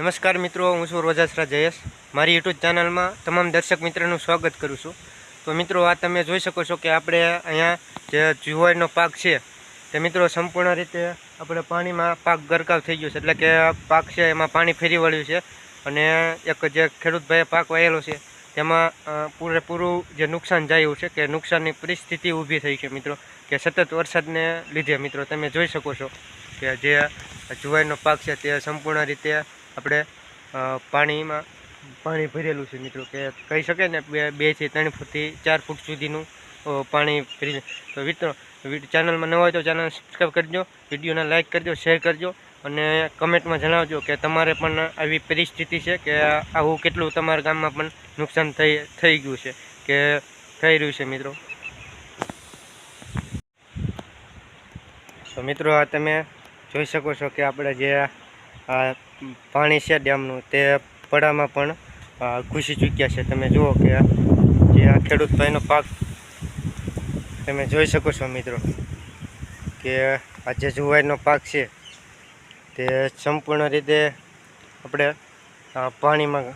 નમસ્કાર મિત્રો, હું છું રોજાસરા જયેશ. મારી યુટ્યુબ ચેનલમાં તમામ દર્શક મિત્રોનું સ્વાગત કરું છું. તો મિત્રો, આ તમે જોઈ શકો છો કે આપણે અહીંયા જે જુવારનો પાક છે, તે મિત્રો સંપૂર્ણ રીતે આપણે પાણીમાં પાક ગરકાવ થઈ ગયો છે. એટલે કે પાક છે, એમાં પાણી ફેરી વળ્યું છે અને એક જે ખેડૂતભાઈએ પાક વાયેલો છે, તેમાં પૂરેપૂરું જે નુકસાન જાયું છે કે નુકસાનની પરિસ્થિતિ ઊભી થઈ છે મિત્રો, કે સતત વરસાદને લીધે મિત્રો. તમે જોઈ શકો છો કે જે જુવારનો પાક છે, તે સંપૂર્ણ રીતે આપણે પાણીમાં પાણી ભરેલું છે મિત્રો, કે કહી શકે ને બે બેથી ત્રણ ફૂટથી ચાર ફૂટ સુધીનું પાણી ભરી તો મિત્રો ચેનલમાં નવા હોય તો ચેનલ સબસ્ક્રાઈબ કરજો, વિડીયોને લાઇક કરજો શેર કરજો, અને કમેન્ટમાં જણાવજો કે તમારે પણ આવી પરિસ્થિતિ છે કે આવું કેટલું તમારા ગામમાં પણ નુકસાન થઈ થઈ ગયું છે, કે થઈ રહ્યું છે મિત્રો. તો મિત્રો, આ તમે જોઈ શકો છો કે આપણે જે પાણી છે ડેમનું, તે પડામાં પણ ઘૂસી ચૂક્યા છે. તમે જુઓ કે જે આ ખેડૂત ભાઈનો પાક તમે જોઈ શકો છો મિત્રો, કે આ જે જુવારનો પાક છે. તે સંપૂર્ણ રીતે આપણે પાણીમાં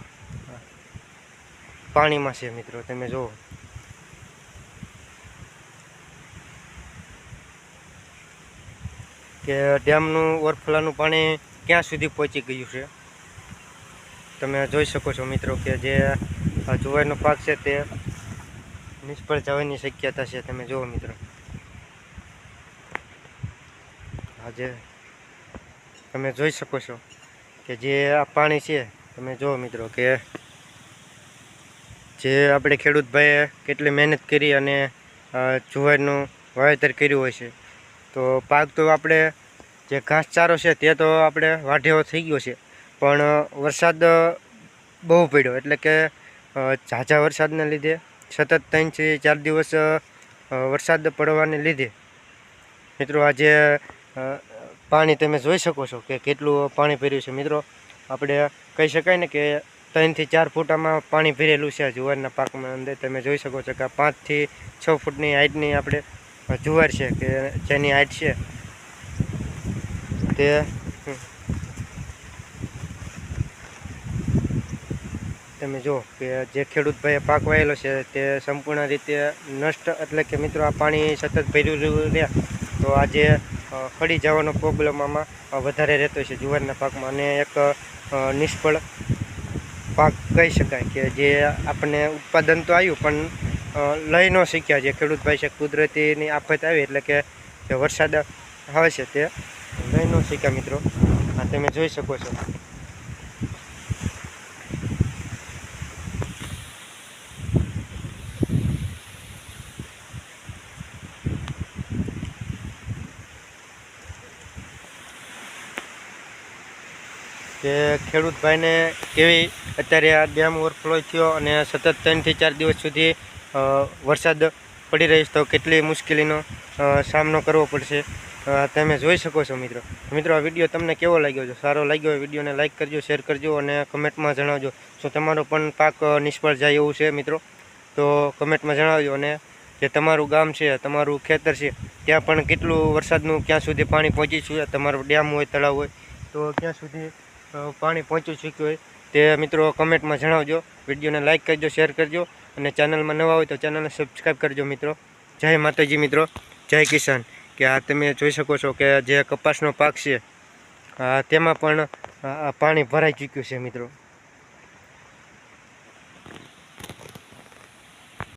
પાણીમાં છે મિત્રો, તમે જુઓ. કે ડેમનું ઓરફલાનું પાણી ક્યાં સુધી પહોંચી ગયું છે? તમે જોઈ શકો છો મિત્રો કે જે જુવારનો પાક છે તે નિષ્ફળ જવાની શક્યતા છે. તમે જુઓ મિત્રો. આજે તમે જોઈ શકો છો કે જે આ પાણી છે, તમે જુઓ મિત્રો કે જે આપણે ખેડૂત ભાઈએ કેટલી મહેનત કરી અને જુવારનું વાવેતર કર્યું હોય છે. તો પાક તો આપણે જે ઘાસચારો છે તે તો આપણે વાઢ્યો થઈ ગયો છે. પણ વરસાદ બહુ પડ્યો. એટલે કે ઝાઝા વરસાદને લીધે સતત ત્રણથી ચાર દિવસ વરસાદ પડવાને લીધે. મિત્રો, આજે પાણી તમે જોઈ શકો છો કે કેટલું પાણી ભર્યું છે. મિત્રો, આપણે કહી શકાય ને કે ત્રણથી ચાર ફૂટામાં પાણી ભરેલું છે જુવારના પાકમાં અંદર. તમે જોઈ શકો છો કે પાંચથી છ ફૂટની હાઇટની આપણે જુવાર છે કે જેની હાઇટ છે. તે. તમે જો, કે જે ખેડૂત ભાઈએ પાક વાયેલો છે, તે સંપૂર્ણ રીતે નષ્ટ, એટલે કે મિત્રો આ પાણી સતત ભર્યું રહે. તો આજે ફળી જવાનો પ્રોબ્લેમ આમાં વધારે રહેતો છે જુવારના પાકમાં. અને એક નિષ્ફળ પાક કહી શકાય કે જે આપણને ઉત્પાદન તો આવ્યું, પણ લઈ ન શીખ્યા જે ખેડૂત ભાઈ છે, કુદરતીની આફત આવી, એટલે કે જે વરસાદ આવે છે તે. લઈ ન મિત્રો. આ તમે જોઈ શકો છો. કે ખેડૂત ભાઈને કેવી અત્યારે આ ડેમ ઓવરફ્લો થયો અને સતત ત્રણથી ચાર દિવસ સુધી વરસાદ પડી રહ્યો તો કેટલી મુશ્કેલીનો સામનો કરવો પડશે? તમે જોઈ શકો છો મિત્રો. મિત્રો, આ વીડિયો તમને કેવો લાગ્યો? છે સારો લાગ્યો હોય, વિડીયોને લાઇક કરજો શેર કરજો અને કમેન્ટમાં જણાવજો. શું તમારો પણ પાક નિષ્ફળ જાય એવું છે મિત્રો, તો કમેન્ટમાં જણાવજો અને જે તમારું ગામ છે, તમારું ખેતર છે, ત્યાં પણ કેટલું વરસાદનું ક્યાં સુધી પાણી પહોંચી ચૂક્યું તમારું ડેમ હોય, તળાવ હોય, તો ક્યાં સુધી પાણી પહોંચી ચૂક્યું હોય તે મિત્રો કમેન્ટમાં જણાવજો. વિડીયોને લાઇક કરજો શેર કરજો અને ચેનલમાં નવા હોય તો ચેનલને સબસ્ક્રાઈબ કરજો મિત્રો. જય માતાજી મિત્રો, જય કિસાન. કે આ તમે જોઈ શકો છો કે જે કપાસનો પાક છે તેમાં પણ પાણી ભરાઈ ચૂક્યું છે મિત્રો.